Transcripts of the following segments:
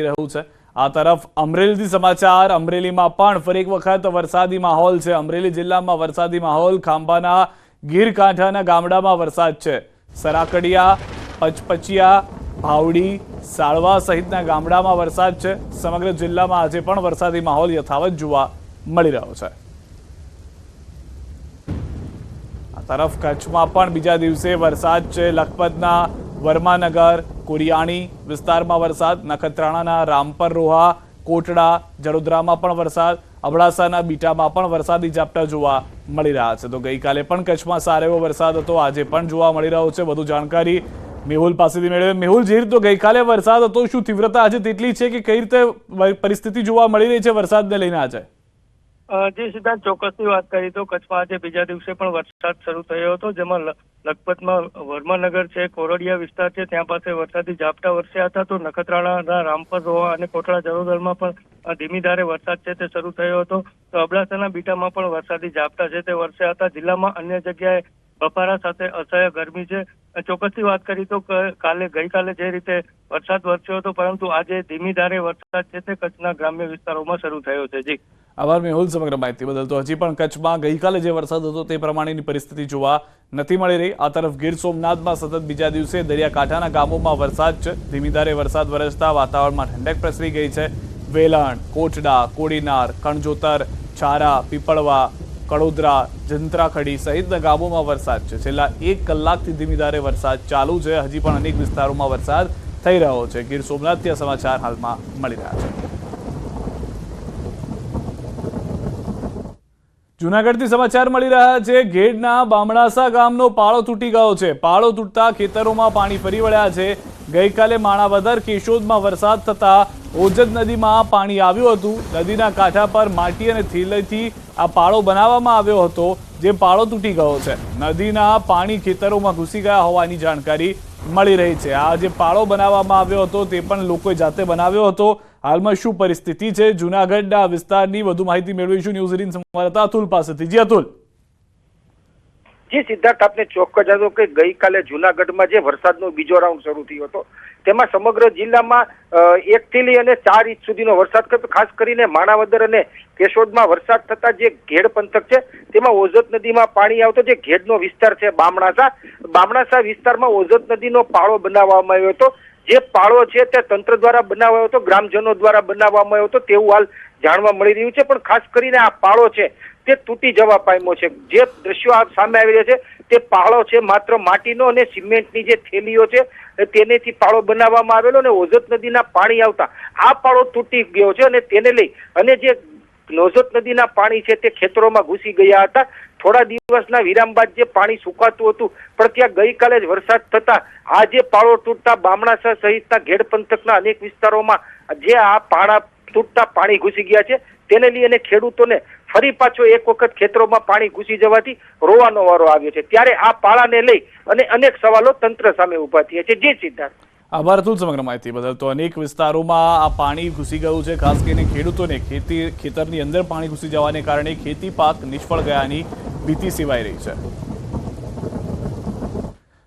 લાગી રહ્યું છે. આ તરફ અમરેલીથી સમાચાર, અમરેલીમાં પણ ફરી એક વખત વરસાદી માહોલ છે. અમરેલી જિલ્લામાં વરસાદી માહોલ, ખાંભાના ગીર કાંઠાના ગામડામાં વરસાદ છે. સરાકડિયા, પચપચિયા, ભાવડી, સાળવા સહિતના ગામડામાં વરસાદ છે. સમગ્ર જિલ્લામાં આજે પણ વરસાદી માહોલ યથાવત જોવા મળી રહ્યો છે. આ તરફ કચ્છમાં પણ બીજા દિવસે વરસાદ છે. લખપતના વર્માનગર કોડિયાણી વિસ્તારમાં વરસાદ, નખત્રાણાના રામપર રોહા કોટડા, જડોદરામાં પણ વરસાદ, અબડાસાના બીટામાં પણ વરસાદી ઝાપટા જોવા મળી રહ્યા છે. તો ગઈકાલે પણ કચ્છમાં સારો એવો વરસાદ હતો. આજે પણ જોવા મળી રહ્યો છે. વધુ જાણકારી મેહુલ પાસેથી મેળવે મેહુલ જે રીતે ગઈકાલે વરસાદ હતો. શું તીવ્રતા આજે તેટલી છે કે કઈ રીતે પરિસ્થિતિ જોવા મળી રહી છે વરસાદને લઈને આજે? જે સિદ્ધાંત, ચોક્કસની વાત કરી તો કચ્છમાં આજે બીજા દિવસે પણ વરસાદ શરૂ થયો હતો, જેમાં લખપતમાં વર્માનગર છે, કોરડિયા વિસ્તાર છે, ત્યાં પાસે વરસાદી ઝાપટા વરસ્યા હતા તો નખત્રાણાના રામપર રોહા અને કોટડા જરોદરમાં પણ ધીમી ધારે વરસાદ છે તે શરૂ થયો હતો. તો અબડાસાના બીટામાં પણ વરસાદી ઝાપટા છે તે વરસ્યા હતા. જિલ્લામાં અન્ય જગ્યાએ બફારા સાથે અસહ્ય ગરમી છે. ચોક્કસથી વાત કરી તો કાલે ગઈકાલે જે રીતે વરસાદ વરસ્યો હતો, પરંતુ આજે ધીમી ધારે વરસાદ છે તે કચ્છના ગ્રામ્ય વિસ્તારોમાં શરૂ થયો છે. જી. આભાર મેહુલ સમગ્ર માહિતી બદલ તો હજી પણ કચ્છમાં ગઈકાલે જે વરસાદ હતો તે પ્રમાણેની પરિસ્થિતિ જોવા નથી મળી રહી. આ તરફ ગીર સોમનાથમાં સતત બીજા દિવસે દરિયાકાંઠાના ગામોમાં વરસાદ છે. ધીમી ધારે વરસાદ વરસતા વાતાવરણમાં ઠંડક પ્રસરી ગઈ છે. વેલણ, કોટડા, કોડીનાર, કણજોતર, છારા, પીપળવા, કડોદરા, જંત્રાખડી સહિતના ગામોમાં વરસાદ છે. છેલ્લા એક કલાકથી ધીમી ધારે વરસાદ ચાલુ છે. હજી પણ અનેક વિસ્તારોમાં વરસાદ થઈ રહ્યો છે. ગીર સોમનાથથી સમાચાર હાલમાં મળી રહ્યા છે. જુનાગઢથી સમાચાર મળી રહ્યા છે. ઘેડના બામણાસા ગામનો પાળો તૂટી ગયો છે. પાળો તૂટતા ખેતરોમાં પાણી ફરી વળ્યા છે. ગઈકાલે માણાવદર કેશોદમાં વરસાદ થતા ઓજદ નદીમાં પાણી આવ્યું હતું. નદીના કાંઠા પર માટી અને થીલથી આ પાળો બનાવવામાં આવ્યો હતો, જે પાળો તૂટી ગયો છે. નદીના પાણી ખેતરોમાં ઘૂસી ગયા હોવાની જાણકારી મળી રહી છે. આ જે પાળો બનાવવામાં આવ્યો હતો, તે પણ લોકોએ જાતે બનાવ્યો હતો. હાલમાં શું પરિસ્થિતિ છે? જુનાગઢના વિસ્તારની વધુ માહિતી મેળવીશું ન્યૂઝ એટીન સંવાદદાતા અતુલ પાસેથી. જી અતુલ. જે, સિદ્ધાર્થ, આપને ચોક્કસ જણાવું કે ગઈકાલે જુનાગઢમાં જે વરસાદનો બીજો રાઉન્ડ શરૂ થયો હતો, તેમાં સમગ્ર જિલ્લામાં એક એકથી લઈ અને ચાર ઇંચ સુધીનો વરસાદ થયો ખાસ કરીને માણાવદર અને કેશોદમાં વરસાદ થતા જે ઘેડ પંથક છે, તેમાં ઓઝત નદીમાં પાણી આવતો, જે ઘેડનો વિસ્તાર છે, બામણાસા. બામણાસા વિસ્તારમાં ઓઝત નદીનો પાળો બનાવવામાં આવ્યો હતો. જે પાળો છે તે તંત્ર દ્વારા બનાવાયો હતો, ગ્રામજનો દ્વારા બનાવવામાં આવ્યો હતો, તેવું હાલ જાણવા મળી રહ્યું છે. પણ ખાસ કરીને આ પાળો છે તે તૂટી જવા પામ્યો છે. જે દ્રશ્યો સામે આવી રહ્યા છે, તે પાળો છે માત્ર માટીનો અને સિમેન્ટની જે થેલીઓ છે તેનેથી પાળો બનાવવામાં આવેલો અને ઓઝત નદીના પાણી આવતા આ પાળો તૂટી ગયો છે અને તેને લઈ અને જે નોઝત નદીના પાણી છે તે ખેતરોમાં ઘૂસી ગયા હતા. થોડા દિવસના વિરામ બાદ જે પાણી સુકાતું હતું, પણ ત્યાં ગઈકાલે જ વરસાદ થતા આ જે પાળો તૂટતા બામણાસા સહિતના ઘેડ પંથકના અનેક વિસ્તારોમાં જે આ પાળા તૂટતા પાણી ઘૂસી ગયા છે, તેને લઈને ખેડૂતોને ફરી પાછો એક વખત ખેતરોમાં પાણી ઘૂસી જવાથી રોવાનો વારો આવ્યો છે. ત્યારે આ પાળાને લઈ અને અનેક સવાલો તંત્ર સામે ઊભા થયા છે. જે સિદ્ધાર્થ. આભાર અતુલ સમગ્ર માહિતી બદલ. તો અનેક વિસ્તારોમાં આ પાણી ઘૂસી ગયું છે. ખાસ કરીને ખેડૂતોને ખેતી, ખેતરની અંદર પાણી ઘૂસી જવાને કારણે ખેતી પાક નિષ્ફળ ગયાની ભીતિ સેવાઈ રહી છે.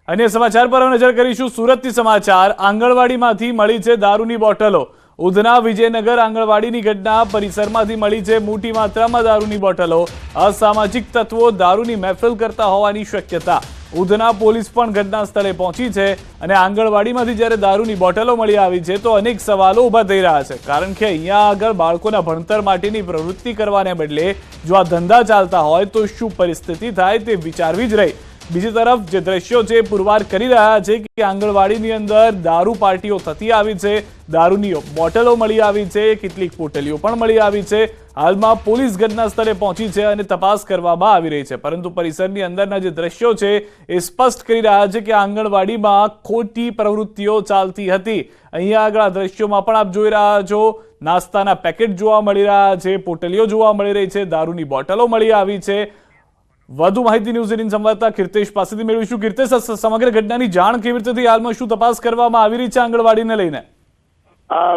અન્ય સમાચાર પર નજર કરીશું. સુરતથી સમાચાર. આંગણવાડીમાંથી મળી છે દારૂની બોટલો. ઉધના વિજયનગર આંગણવાડીની ઘટના પરિસરમાંથી મળી છે. મોટી માત્રામાં દારૂની બોટલો. અસામાજિક તત્વો દારૂની મહેફિલ કરતા હોવાની શક્યતા. ઉધના પોલીસ પણ ઘટના સ્થળે પહોંચી છે અને આંગણવાડીમાંથી જ્યારે દારૂની બોટલો મળી આવી છે, તો અનેક સવાલો ઊભા થઈ રહ્યા છે. કારણ કે અહીંયા આગળ બાળકોના ભણતર માટેની પ્રવૃત્તિ કરવાને બદલે જો આ ધંધા ચાલતા હોય, તો શું પરિસ્થિતિ થાય તે વિચારવી જ રહી. બીજી તરફ જે દ્રશ્યો છે પુરવાર કરી રહ્યા છે કે આંગણવાડીની અંદર દારૂ પાર્ટીઓ થતી આવી છે, દારૂની બોટલો મળી આવી છે, કેટલીક પોટલીઓ પણ મળી આવી છે. હાલમાં પોલીસ ઘટના સ્થળે પહોંચી છે અને તપાસ કરવામાં આવી રહી છે. પરંતુ પરિસરની અંદરના જે દ્રશ્યો છે એ સ્પષ્ટ કરી રહ્યા છે કે આંગણવાડીમાં ખોટી પ્રવૃત્તિઓ ચાલતી હતી. અહીંયા આગળ આ દ્રશ્યોમાં પણ આપ જોઈ રહ્યા છો, નાસ્તાના પેકેટ જોવા મળી રહ્યા છે, પોટલીઓ જોવા મળી રહી છે, દારૂની બોટલો મળી આવી છે. વધુ માહિતી ન્યૂઝ એટીન સંવાદદાતા કીર્તેશ પાસેથી મેળવીશું. કીર્તેશ સમગ્ર ઘટનાની જાણ કેવી રીતે હાલમાં શું તપાસ કરવામાં આવી રહી છે આંગણવાડીને લઈને?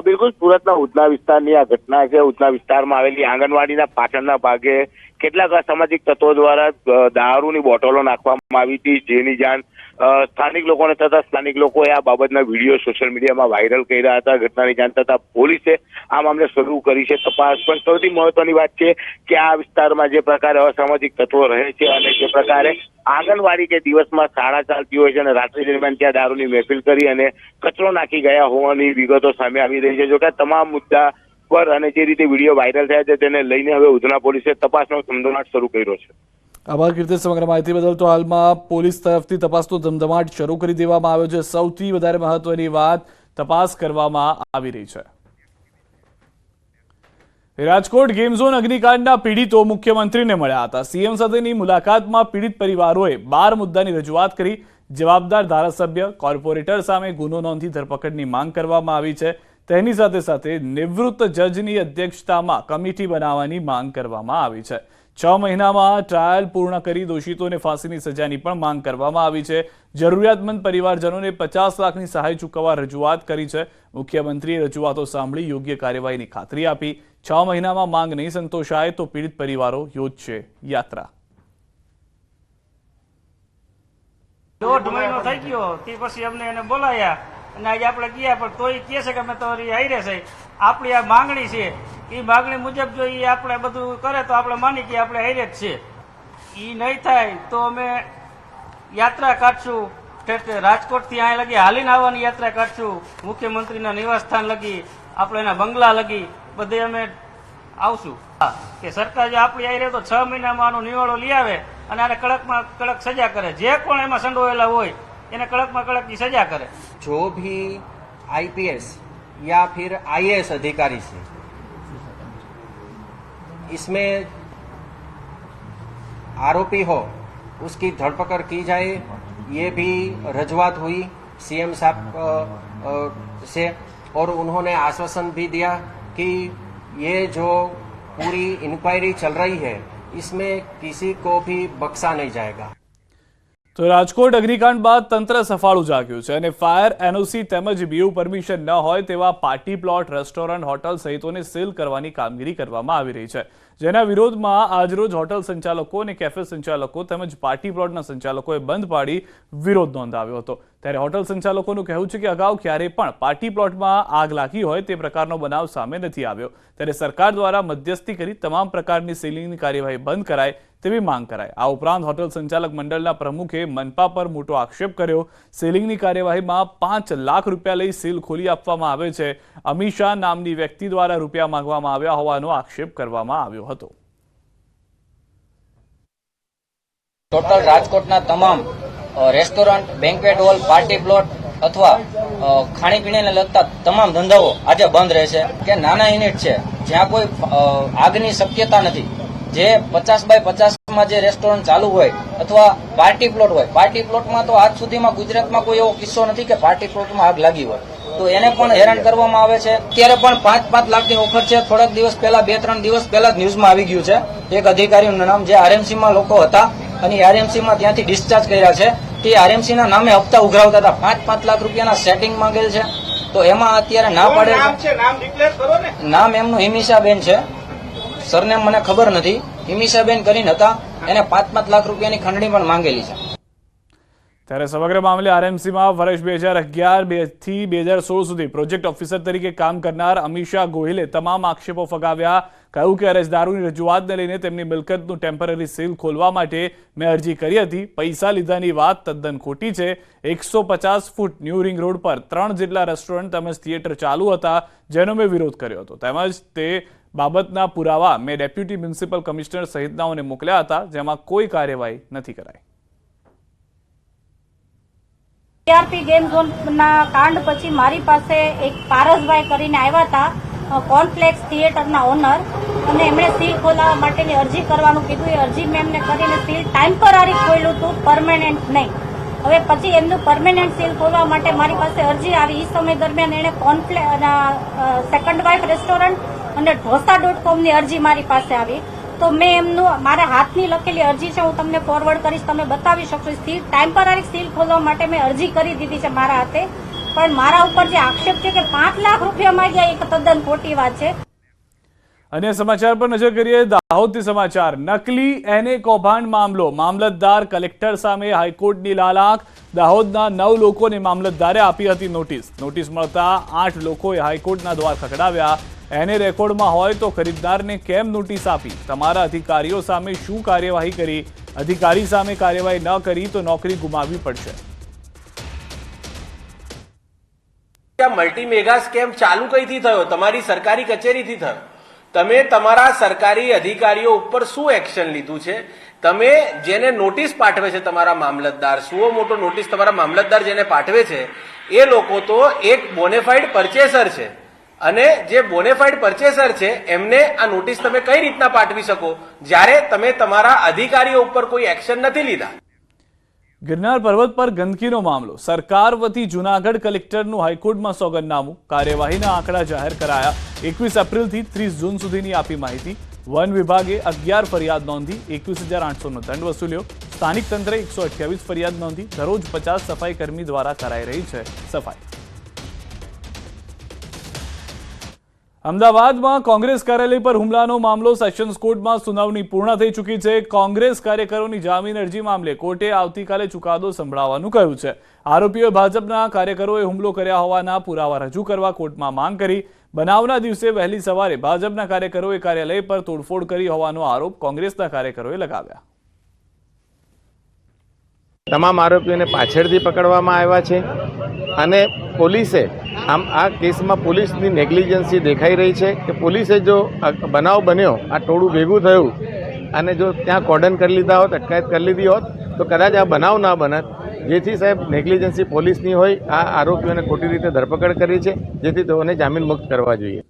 બિલકુલ સુરતના ઉધના વિસ્તારની આ ઘટના છે. ઉધના વિસ્તારમાં આવેલી આંગણવાડીના પાછળના ભાગે કેટલાક અસામાજિક તત્વો દ્વારા દારૂની બોટલો નાખવામાં આવી હતી. જેની જાણ સ્થાનિક લોકોને થતા સ્થાનિક લોકોએ આ બાબતના વીડિયો સોશિયલ મીડિયામાં વાયરલ કર્યા હતા. ઘટનાની જાણ થતા પોલીસે આ મામલે શરૂ કરી છે તપાસ. પણ સૌથી મહત્વની વાત છે કે આ વિસ્તારમાં જે પ્રકારે અસામાજિક તત્વો રહે છે અને જે પ્રકારે આંગણવાડી કે દિવસમાં શાળા ચાલતી હોય છે અને રાત્રિ દરમિયાન ત્યાં દારૂની મહેફિલ કરી અને કચરો નાખી ગયા હોવાની વિગતો સામે આવી રહી છે. જોકે તમામ મુદ્દા પર અને જે રીતે વીડિયો વાયરલ થયા છે તેને લઈને હવે ઉધના પોલીસે તપાસનો ધમધમાટ શરૂ કર્યો છે. આભાર કીર્તિ સમગ્ર માહિતી બદલ. તો હાલમાં પોલીસ તરફથી તપાસનો ધમધમાટ શરૂ કરી દેવામાં આવ્યો છે. સૌથી વધારે મહત્વની વાત તપાસ કરવામાં આવી રહી છે. રાજકોટ ગેમ અગ્નિકાંડના પીડિતો મુખ્યમંત્રીને મળ્યા હતા. સીએમ સાથેની મુલાકાતમાં પીડિત પરિવારોએ બાર મુદ્દાની રજૂઆત કરી. જવાબદાર ધારાસભ્ય, કોર્પોરેટર સામે ગુનો નોંધી ધરપકડની માંગ કરવામાં આવી છે. તેની સાથે સાથે નિવૃત્ત જજની અધ્યક્ષતામાં કમિટી બનાવવાની માંગ કરવામાં આવી છે. છ મહિનામાં ટ્રાયલ પૂર્ણ કરી દોષિતોને ફાંસીની સજાની પણ માંગ કરવામાં આવી છે. જરૂરિયાતમંદ પરિવારજનોને પચાસ લાખની સહાય ચૂકવવા રજૂઆત કરી છે. મુખ્યમંત્રીએ રજૂઆતો સાંભળી યોગ્ય કાર્યવાહીની ખાતરી આપી. છ મહિનામાં માંગ નહીં સંતોષાય તો પીડિત પરિવારો યોજશે યાત્રા. દોઢ મહિનો થઈ ગયો, તે પછી અમને એને બોલાયા. અને આજે આપણે ગયા, પણ તોય કહે છે કે અમે તો હારે છે. આપણી આ માંગણી છે એ માગણી મુજબ જો એ આપણે બધું કરે તો આપણે માની કે આપણે હેરે જ છીએ એ નહીં થાય તો અમે યાત્રા કાઢશું. રાજકોટથી અહીં લગી હાલીને આવવાની યાત્રા કાઢશું. મુખ્યમંત્રીના નિવાસસ્થાન લગી, આપણે એના બંગલા લગી, બધે અમે આવશું. કે સરકાર જો આપણી આવી તો છ મહિનામાં આનો નિવાળો લઈ આવે અને આને કડકમાં કડક સજા કરે. જે કોણ એમાં સંડોયેલા હોય, એને કડકમાં કડકની સજા કરે. જો ભી આઈપીએસ યા ફિર આઈએએસ અધિકારી છે इसमें आरोपी हो उसकी धरपकड़ की जाए ये भी रजूआत हुई सीएम साहब अ, अ, से और उन्होंने आश्वासन भी दिया कि ये जो पूरी इंक्वायरी चल रही है इसमें किसी को भी बख्शा नहीं जाएगा તો રાજકોટ અગ્નિકાંડ બાદ તંત્ર સફાળું જાગ્યું છે અને ફાયર એનઓસી તેમજ બીયુ પરમિશન ન હોય તેવા પાર્ટી પ્લોટ રેસ્ટોરન્ટ હોટલ સહિતોને સીલ કરવાની કામગીરી કરવામાં આવી રહી છે જેના વિરોધમાં આજરોજ હોટલ સંચાલકો અને કેફે સંચાલકો તેમજ પાર્ટી પ્લોટના સંચાલકોએ બંધ પાડી વિરોધ નોંધાવ્યો હતો. ત્યારે હોટલ સંચાલકોનું કહેવું છે કે અગાઉ ક્યારેય પણ પાર્ટી પ્લોટમાં આગ લાગી હોય તે પ્રકારનો બનાવ સામે નથી આવ્યો. ત્યારે સરકાર દ્વારા મધ્યસ્થી કરી તમામ પ્રકારની સીલિંગની કાર્યવાહી બંધ કરાય તેવી માંગ કરાય આ ઉપરાંત હોટલ સંચાલક મંડળના પ્રમુખે મનપા પર મોટો આક્ષેપ કર્યો. સીલિંગની કાર્યવાહીમાં પાંચ લાખ રૂપિયા લઈ સીલ ખોલી આપવામાં આવે છે. અમીષા નામની વ્યક્તિ દ્વારા રૂપિયા માંગવામાં આવ્યા હોવાનો આક્ષેપ કરવામાં આવ્યો હતો. ટોટલ રાજકોટના તમામ restaurant banquet hall party plot અથવા ખાણીપીણીને લગતા તમામ ધંધાઓ આજે બંધ રહેશે. કે નાના યુનિટ છે, જ્યાં કોઈ આગની શક્યતા નથી. જે પચાસ બાય પચાસમાં જે રેસ્ટોરન્ટ ચાલુ હોય અથવા પાર્ટી પ્લોટ હોય. પાર્ટી પ્લોટમાં તો આજ સુધીમાં ગુજરાતમાં કોઈ એવો કિસ્સો નથી કે પાર્ટી પ્લોટમાં આગ લાગી હોય. તો એને પણ હેરાન કરવામાં આવે છે. અત્યારે પણ પાંચ પાંચ લાખની ઓફર છે. થોડાક દિવસ પહેલા, બે ત્રણ દિવસ પહેલા જ ન્યૂઝમાં આવી ગયું છે. એક અધિકારીનું નામ જે આરએમસીમાં લોકો હતા અને આરએમસીમાં ત્યાંથી ડિસ્ચાર્જ કર્યા છે. તે આરએમસીના નામે હપ્તા ઉઘરાવતા હતા. પાંચ પાંચ લાખ રૂપિયાના સેટિંગ માંગેલ છે. તો એમાં અત્યારે ના પાડે નામ એમનું હિમિશાબેન છે. સરનેમ મને ખબર નથી. હિમિશાબેન કરીને હતા. એને પાંચ પાંચ લાખ રૂપિયાની ખંડણી પણ માંગેલી છે. ત્યારે સમગ્ર મામલે આરએમસીમાં વર્ષ બે હજાર અગિયારથી બે હજાર સોળ સુધી પ્રોજેક્ટ ઓફિસર તરીકે કામ કરનાર અમીષા ગોહિલે તમામ આક્ષેપો ફગાવ્યા. કહ્યું કે અરજદારોની રજૂઆતને લઈને તેમની મિલકતનું ટેમ્પરરી સીલ ખોલવા માટે મેં અરજી કરી હતી. પૈસા લીધાની વાત તદ્દન ખોટી છે. એકસો પચાસ ફૂટ ન્યૂ રિંગ રોડ પર ત્રણ જેટલા રેસ્ટોરન્ટ તેમજ થિયેટર ચાલુ હતા, જેનો મેં વિરોધ કર્યો હતો. તેમજ તે બાબતના પુરાવા મેં ડેપ્યુટી મ્યુનિસિપલ કમિશનર સહિતનાઓને મોકલ્યા હતા, જેમાં કોઈ કાર્યવાહી નથી કરાઈ. ટીઆરપી ગેમ ઝોનના કાંડ પછી મારી પાસે એક પારસભાઈ કરીને આવ્યા હતા કોર્નફ્લેક્સ થિયેટરના ઓનર. અને એમણે સીલ ખોલાવવા માટેની અરજી કરવાનું કીધું. એ અરજી મેમને કરીને સીલ ટેમ્પરરી ખોલ્યું હતું પરમેનન્ટ નહીં. હવે પછી એમનું પરમેનન્ટ સીલ ખોલવા માટે મારી પાસે અરજી આવી. એ સમય દરમિયાન એણે કોર્નફ્લે સેકન્ડ વાઇફ રેસ્ટોરન્ટ અને ઢોસા ડોટ કોમની અરજી મારી પાસે આવી. તો મેં એમનું, મારા હાથની લખેલી અરજી છે, હું તમને ફોરવર્ડ કરીશ, તમે બતાવી શકશો. સીલ ટેમ્પરરી સીલ ખોલવા માટે મેં અરજી કરી દીધી છે મારા હાથે. પણ મારા ઉપર જે આક્ષેપ છે કે પાંચ લાખ રૂપિયા માંગ્યા એ તદ્દન ખોટી વાત છે. અન્ય સમાચાર પર નજર કરીએ, દાહોદથી સમાચાર. નકલી એને કૌભાંડ મામલો. મામલતદાર કલેક્ટર સામે હાઈકોર્ટની લાલાક. દાહોદના નવ લોકોને મામલતદારે આપી હતી નોટિસ. નોટિસ મળતા આઠ લોકોએ હાઈકોર્ટના દ્વાર ખખડાવ્યા. એને રેકોર્ડમાં હોય તો ખરીદદારને કેમ નોટિસ આપી? તમારા અધિકારીઓ સામે શું કાર્યવાહી કરી? અધિકારી સામે કાર્યવાહી ન કરી તો નોકરી ગુમાવવી પડશે. મલ્ટી મેગા સ્કેમ ચાલુ કઈથી થયો? તમારી સરકારી કચેરીથી થયો. તમે તમારા સરકારી અધિકારીઓ ઉપર શું એક્શન લીધું છે? તમે જેને નોટિસ પાઠવે છે તમારા મામલતદાર, સુઓ મોટો નોટિસ તમારા મામલતદાર જેને પાઠવે છે, એ લોકો તો એક બોનેફાઈડ પરચેસર છે. અને જે બોનેફાઈડ પરચેસર છે, એમને આ નોટિસ તમે કઈ રીતના પાઠવી શકો? જ્યારે તમે તમારા અધિકારીઓ ઉપર કોઈ એક્શન નથી લીધા. ગિરનાર પર્વત પર ગંદકીનો મામલો. સરકાર વતી જૂનાગઢ કલેક્ટરનું હાઈકોર્ટમાં સોગંદનામું. કાર્યવાહીના આંકડા જાહેર કરાયા. એકવીસ એપ્રિલથી ત્રીસ જૂન સુધીની આપી માહિતી. વન વિભાગે અગિયાર ફરિયાદ નોંધી એકવીસ હજાર આઠસોનો દંડ વસૂલ્યો. સ્થાનિક તંત્રે એકસો અઠ્યાવીસ ફરિયાદ નોંધી દરરોજ પચાસ સફાઈ કર્મી દ્વારા કરાઈ રહી છે સફાઈ. અમદાવાદમાં કોંગ્રેસ કાર્યાલય પર હુમલાનો મામલો સેશન્સ કોર્ટમાં સુનાવણી પૂર્ણ થઈ ચૂકી છે. કોંગ્રેસ કાર્યકરોની જામીન અરજી મામલે કોર્ટે આવતીકાલે ચુકાદો સંભળાવવાનું કહ્યું છે. આરોપીઓએ ભાજપના કાર્યકરોએ હુમલો કર્યા હોવાના પુરાવા રજૂ કરવા કોર્ટમાં માંગ કરી. બનાવના દિવસે વહેલી સવારે ભાજપના કાર્યકરોએ કાર્યાલય પર તોડફોડ કરી હોવાનો આરોપ કોંગ્રેસના કાર્યકરોએ લગાવ્યા. તમામ આરોપીઓને પાછળથી પકડવામાં આવ્યા છે અને પોલીસે આમ આ કેસમાં પોલીસની નેગ્લિજન્સી દેખાઈ રહી છે કે પોલીસે જો બનાવ બન્યો, આ ટોળું ભેગું થયું અને જો ત્યાં કોર્ડન કરી લીધા હોત, અટકાયત કરી લીધી હોત, તો કદાચ આ બનાવ ના બનત. જેથી સાહેબ નેગ્લિજન્સી પોલીસની હોય, આ આરોપીઓને ખોટી રીતે ધરપકડ કરી છે, જેથી તેઓને જામીન મુક્ત કરવા જોઈએ.